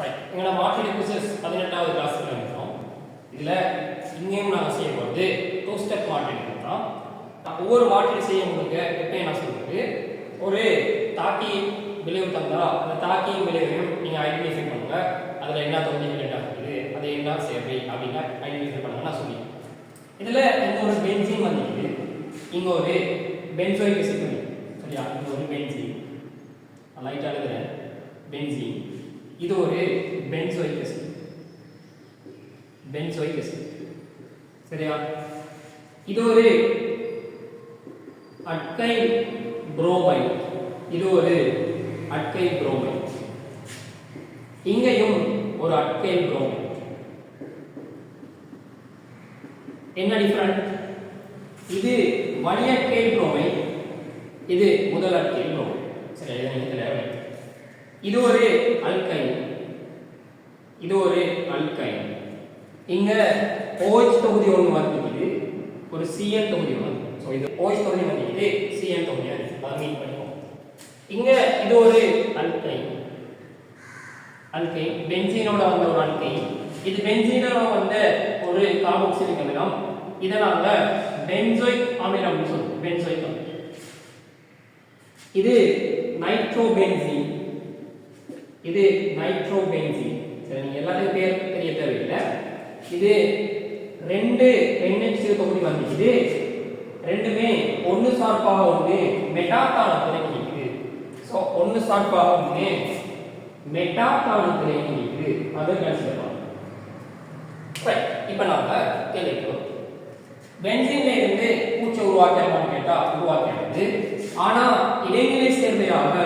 Right எங்களோட market குசஸ் பதினெட்டாவது கிளாஸ்ல இருக்கோம் இதில் இங்கேயும் நாங்கள் செய்ய போகிறது டூ ஸ்டெப் மார்க்கெட் தான் நான் ஒவ்வொரு மார்க்கெட் செய்ய உங்களுக்கு எப்பயும் நான் சொல்றது? ஒரு தாக்கி விளைவு தந்தா அந்த தாக்கியும் விளைவையும் நீங்கள் ஐடென்டிஃபை பண்ணுங்க. அதில் என்ன தொகுதிகள் என்ன இருக்குது அது என்ன சேவை அப்படின்னு ஐடென்டிஃபை பண்ணுங்க நான் சொல்லி இதில் இங்கே ஒரு பென்சின் வந்துருக்கு இங்கே ஒரு பென்சோயிக் சரியா? இங்கே ஒரு பென்சின் லைட்டாக எழுதுறேன். பென்சின் இது ஒரு பென்சோயிக் அசிட் பென்சோயிக் அசிட் சரியா? இது ஒரு அட்கை புரோமைட் இது ஒரு அட்கை புரோமைட் இங்கேயும் ஒரு அட்கை புரோமைட் என்ன டிஃபரண்ட் இது வலியற்கை புரோமைட் இது முதல் அட்கை புரோமைட் சரி இதை நீங்கள் தேவை இது ஒரு அல்கைன். இது ஒரு அல்கைன். இங்க OH தொகுதி ஒன்று வந்துக்குது ஒரு சிஎன் தொகுதி ஒன்று ஸோ இது OH தொகுதி வந்துக்குது சிஎன் தொகுதி இருக்குது அதை மீட் பண்ணிப்போம். இங்க இது ஒரு அல்கைன். அல்கைன். பென்சீனோட வந்த ஒரு அல்கைன். இது பென்சீனோட வந்த ஒரு கார்பாக்சிலிக் அமிலம் இதை நாங்க பென்சோயிக் அமிலம் சொல்லுவோம் பென்சோயிக் அமிலம் இது நைட்ரோபென்சீன் இது நைட்ரோபென்சீன் சரி நீங்க எல்லாத்துக்கும் பேர் தெரிய தேவையில்லை. இது ரெண்டு NH தொகுதி வந்துச்சு ரெண்டுமே ஒன்று சார்பாக ஒன்று மெட்டாத்தானத்தில் இணைக்குது ஸோ ஒன்று சார்பாக ஒன்று மெட்டாத்தானத்தில் துறைக்கு அதை கன்சிடர் பண்ணலாம் இப்போ நாம் கேள்விக்கிறோம் பென்சின்ல இருந்து பூச்சை உருவாக்கலாம்னு கேட்டால் உருவாக்கிறது ஆனால் இடைநிலை சேர்வையாக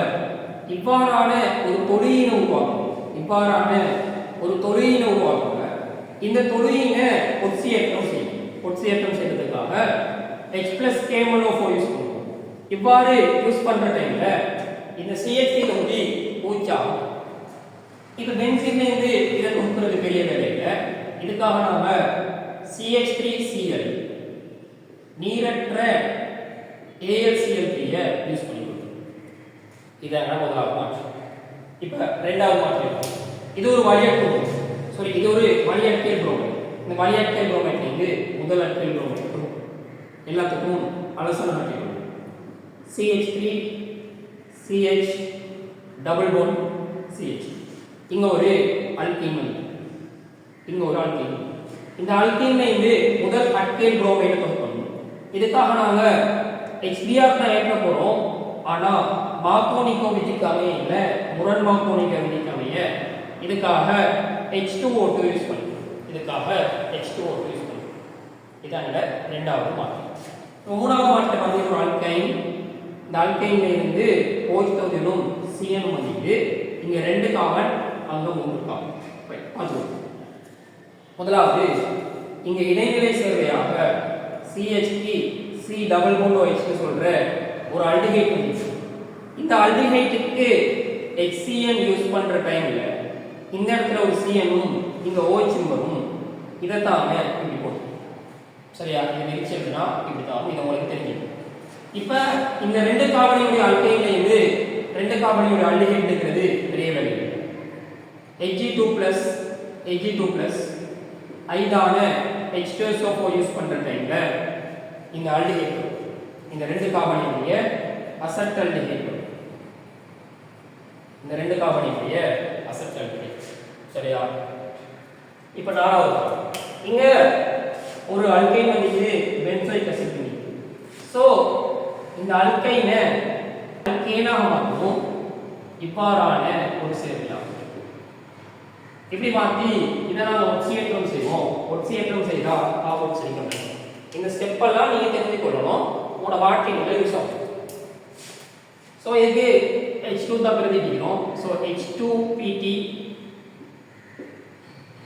இவ்வாறான ஒரு தொழிலினை உருவாக்கும் இவ்வாறான ஒரு தொழிலினை உருவாக்குங்க இந்த தொழிலினை ஒட்சியேற்றம் செய்யும் ஒட்சியேற்றம் செய்யறதுக்காக எக்ஸ் பிளஸ் கேமனோ monophore யூஸ் பண்ணுவோம். இவ்வாறு யூஸ் பண்ற டைம்ல இந்த CH3 தொகுதி பூச்சாகும். இப்ப பென்சின் இருந்து இதை கொடுக்கிறது பெரிய வேலை இல்லை. இதுக்காக நாம CH3Cl நீரற்ற ஏஎல்சிஎல் யூஸ் பண்ணுவோம் இதான் முதலாவது மாற்றம் இப்போ ரெண்டாவது மாற்றம். இது ஒரு வலியற்கல் சாரி இது ஒரு வலியற்கல் புரோமைட் இந்த வலியற்கல் புரோமைட் வந்து முதல் அற்கல் புரோமைட் எல்லாத்துக்கும் அலசன மாற்றிக்கணும். CH3 CH double one CH இங்க ஒரு அல்கீன் வந்து இங்க ஒரு அல்கீன் இந்த அல்கீனை இருந்து முதல் அல்கைல் புரோமைடை தொகுக்கணும் இதுக்காக நாங்கள் HBr தான் ஏற்ற போகிறோம் ஆனால் மார்க்கோனிகோ விதிக்கு அமைய இல்ல முரண் மார்க்கோனிகோ விதிக்கு அமைய இதுக்காக H2O2 யூஸ் பண்ணுறோம் இதுக்காக H2O2 யூஸ் பண்ணுறோம் இதான் இந்த ரெண்டாவது மாற்றம் மூணாவது மாற்றம் பார்த்தீங்கன்னா ஒரு அல்கைன் இந்த அல்கைன்ல இருந்து ஓய்த்தோதிலும் தொகுதியிலும் வந்துட்டு இங்க ரெண்டு காமன் அங்க மூன்று காமன் ரைட் முதலாவது இங்க இடைநிலை சேர்வையாக CH3 சி டபுள் மூணு H சொல்ற ஒரு அல்டிஹைட் வந்துச்சு இந்த ஆல்டிஹைட்டுக்கு HCN யூஸ் பண்ற டைம்ல இந்த இடத்துல ஒரு CN-உம் இங்க OH வரும். இதை தான் இப்படி போடும் சரியா? இது விரிச்சதுன்னா இப்படி தான் இது உங்களுக்கு தெரியும் இப்ப இந்த ரெண்டு கார்பனியுடைய ஆல்கைன்ல இருந்து ரெண்டு கார்பனியுடைய ஆல்டிஹைட் இருக்கிறது. பெரிய வேலை Hg2 plus Hg2 plus ஐதான H2SO4 use பண்ற டைம்ல இந்த ஆல்டிஹைட் இந்த ரெண்டு கார்பனியுடைய அசட் ஆல்டிஹைட் இந்த ரெண்டு கார்பனியுடைய அசட் ஆல்டிஹைட் சரியா? இப்போ நாலாவது இங்க ஒரு அல்கைன் வந்து பென்சோயிக் அசிட் ஸோ இந்த அல்கைனை அல்கேனாக மாற்றணும் இவ்வாறான ஒரு சேர்க்கலாம் இப்படி மாற்றி இதை நாங்கள் ஒட்சியேற்றம் செய்வோம். ஒட்சியேற்றம் செய்தால் செய்யணும் இந்த ஸ்டெப் எல்லாம் நீங்க தெரிஞ்சு கொள்ளணும். உங்களோட வாழ்க்கையில் யூஸ் ஆகும். ஸோ இதுக்கு ஹெச் டூ தான் பிரதிபிக்கிறோம் so H two PD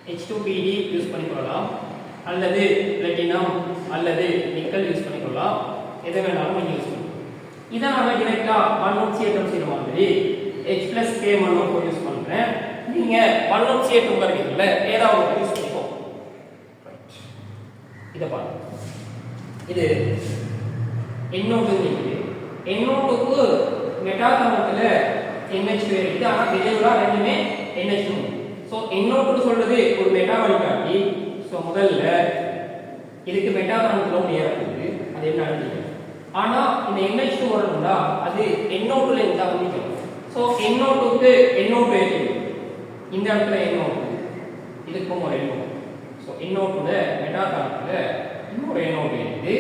H two PD use பண்ணிக்கொள்ளலாம். அல்லது பிளட்டினம் அல்லது நிக்கல் யூஸ் பண்ணிக்கொள்ளலாம். எதை வேணாலும் நீங்கள் யூஸ் பண்ணலாம் இதை நான் டிரெக்டாக மண்ணொட்சியேற்றம் செய்கிற மாதிரி. ஹெச் பிளஸ் கே மண்ணோ யூஸ் பண்ணுறேன் நீங்கள் மண்ணொட்சியேற்றம் வருவீங்கல்ல ஏதாவது ஒரு யூஸ் பண்ணிக்கோ. இதை பாருங்க. இது எண்ணோட்டு இருக்குது எண்ணோட்டுக்கு மெட்டாகாமத்தில் NH2 இருக்குது ஆனால் விளைவுலாம் ரெண்டுமே NH2 ஸோ இன்னொன்று சொல்றது ஒரு மெட்டா வழிகாட்டி ஸோ முதல்ல இதுக்கு மெட்டா கரண்ட்ல ஏறப்படுது அது என்ன அழுத்திக்கும் ஆனா இந்த NH2 வரணும்னா அது NO2ல இருந்தா வந்து ஸோ NO2க்கு NO2 ஏற்றிடும் இந்த இடத்துல NO2 இதுக்கும் ஒரு NO2 ஸோ NO2ல மெட்டா கரண்ட்ல இன்னொரு NO2 இருக்குது.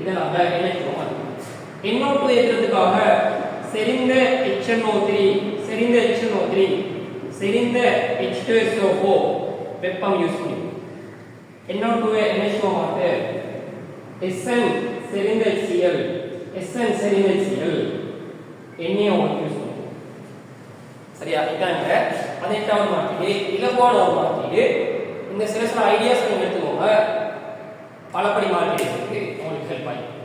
இதை நம்ம NH2 மாற்றிக்கணும் NO2 ஏற்றுறதுக்காக செறிந்த HNO3 செறிந்த HNO3 செறிந்த H2SO4 வெப்பம் யூஸ் பண்ணிக்கணும் NO2 NH2 மாத்து SN செறிந்த HCl SN செறிந்த HCl NaO யூஸ் பண்ணுவோம் சரியா? இதாங்க பதினெட்டாவது மாற்றீடு இலகுவான ஒரு மாற்றீடு. இந்த சில சில ஐடியாஸ் நீங்க எடுத்துக்கோங்க. பலப்படி மாற்றீடு. உங்களுக்கு ஹெல்ப் ஆகும்